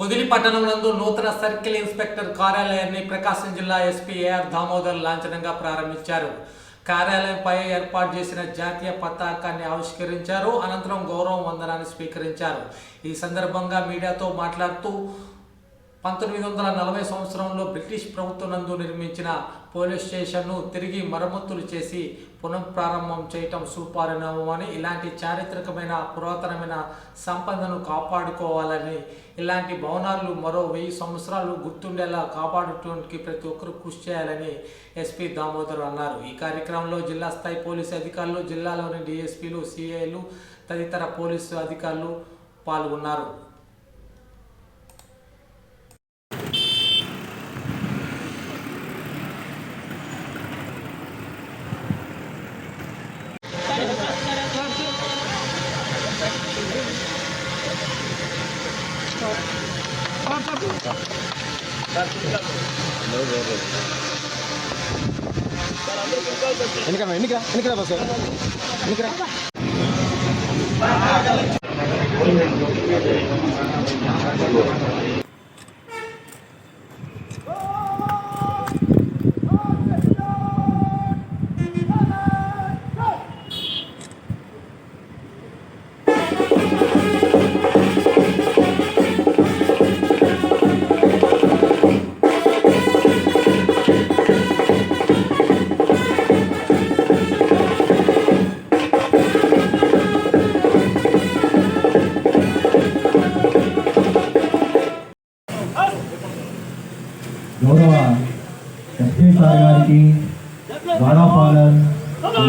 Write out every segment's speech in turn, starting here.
Podili పట్టణంనందు నూతన circle inspector కార్యాలయాన్ని ప్రకాశం జిల్లా ఎస్పీ ఏఆర్ దామోదర్ లాంఛనంగా ప్రారంభించారు. కార్యాలయంపై ఏర్పాటు చేసిన జాతీయ పతాకాన్ని ఆవిష్కరించారు. అనంతరం గౌరవ వందనాన్ని స్వీకరించారు. ఈ సందర్భంగా మీడియాతో మాట్లాడుతూ పంతొమ్మిది వందల నలభై సంవత్సరంలో బ్రిటిష్ ప్రభుత్వం నందు నిర్మించిన పోలీస్ స్టేషన్ను తిరిగి మరమ్మతులు చేసి పునఃప్రారంభం చేయటం సుపరిణామమని ఇలాంటి చారిత్రకమైన పురాతనమైన సంపదను కాపాడుకోవాలని ఇలాంటి భవనాలు మరో వెయ్యి సంవత్సరాలు గుర్తుండేలా కాపాడటానికి ప్రతి ఒక్కరూ కృషి చేయాలని ఎస్పీ దామోదర్ అన్నారు. ఈ కార్యక్రమంలో జిల్లా స్థాయి పోలీసు అధికారులు జిల్లాలోని డిఎస్పీలు సిఐలు తదితర పోలీసు అధికారులు పాల్గొన్నారు. ఎన్నికరా ఎన్నికరా ఎన్నికరా బస్సు ఎన్నికరా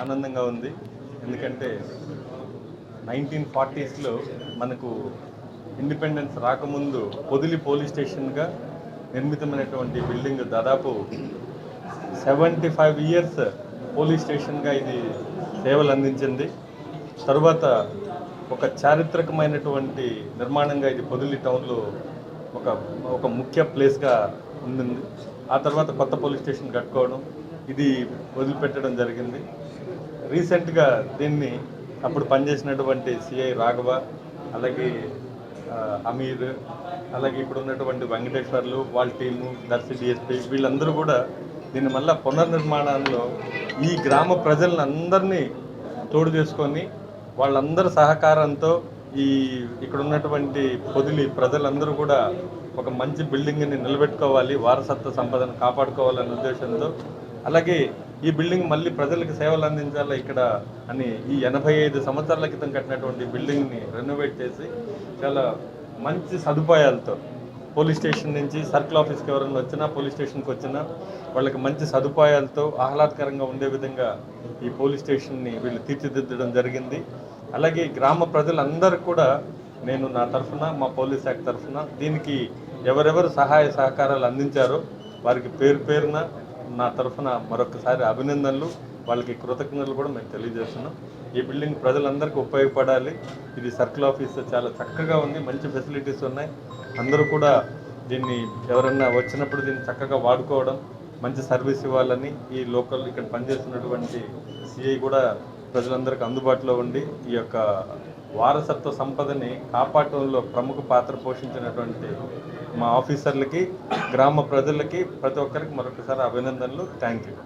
ఆనందంగా ఉంది. ఎందుకంటే నైన్టీన్ ఫార్టీస్లో మనకు ఇండిపెండెన్స్ రాకముందు పొదిలి పోలీస్ స్టేషన్గా నిర్మితమైనటువంటి బిల్డింగ్ దాదాపు సెవెంటీ ఫైవ్ ఇయర్స్ పోలీస్ స్టేషన్గా ఇది సేవలు అందించింది. తరువాత ఒక చారిత్రకమైనటువంటి నిర్మాణంగా ఇది పొదిలి టౌన్లో ఒక ఒక ముఖ్య ప్లేస్గా ఉండింది. ఆ తర్వాత కొత్త పోలీస్ స్టేషన్ కట్టుకోవడం ఇది వదిలిపెట్టడం జరిగింది. రీసెంట్గా దీన్ని అప్పుడు పనిచేసినటువంటి సిఐ రాఘవ అలాగే అమీర్ అలాగే ఇప్పుడు ఉన్నటువంటి వెంకటేశ్వర్లు వాళ్ళ టీము దర్శి డిఎస్పీ వీళ్ళందరూ కూడా దీన్ని మళ్ళీ పునర్నిర్మాణంలో ఈ గ్రామ ప్రజలను తోడు చేసుకొని వాళ్ళందరి సహకారంతో ఈ ఇక్కడ ఉన్నటువంటి పొదిలి ప్రజలందరూ కూడా ఒక మంచి బిల్డింగ్ని నిలబెట్టుకోవాలి వారసత్వ సంపదను కాపాడుకోవాలనే ఉద్దేశంతో. అలాగే ఈ బిల్డింగ్ మళ్ళీ ప్రజలకు సేవలు అందించాలి ఇక్కడ అని ఈ ఎనభై ఐదు సంవత్సరాల క్రితం కట్టినటువంటి బిల్డింగ్ని రెనోవేట్ చేసి చాలా మంచి సదుపాయాలతో పోలీస్ స్టేషన్ నుంచి సర్కిల్ ఆఫీస్కి ఎవరైనా వచ్చినా పోలీస్ స్టేషన్కి వచ్చినా వాళ్ళకి మంచి సదుపాయాలతో ఆహ్లాదకరంగా ఉండే విధంగా ఈ పోలీస్ స్టేషన్ని వీళ్ళు తీర్చిదిద్దడం జరిగింది. అలాగే గ్రామ ప్రజలందరూ కూడా నేను నా తరఫున మా పోలీస్ శాఖ తరఫున దీనికి ఎవరెవరు సహాయ సహకారాలు అందించారో వారికి పేరు పేరున నా తరఫున మరొకసారి అభినందనలు. వాళ్ళకి కృతజ్ఞతలు కూడా మేము తెలియజేస్తున్నాం. ఈ బిల్డింగ్ ప్రజలందరికీ ఉపయోగపడాలి. ఇది సర్కిల్ ఆఫీస్ చాలా చక్కగా ఉంది మంచి ఫెసిలిటీస్ ఉన్నాయి. అందరూ కూడా దీన్ని ఎవరన్నా వచ్చినప్పుడు దీన్ని చక్కగా వాడుకోవడం మంచి సర్వీస్ ఇవ్వాలని ఈ లోకల్ ఇక్కడ పనిచేస్తున్నటువంటి సిఐ కూడా ప్రజలందరికీ అందుబాటులో ఉండి ఈ యొక్క వారసత్వ సంపదని కాపాడటంలో ప్రముఖ పాత్ర పోషించినటువంటి మా ఆఫీసర్లకి గ్రామ ప్రజలకి ప్రతి ఒక్కరికి మరొకసారి అభినందనలు. Thank you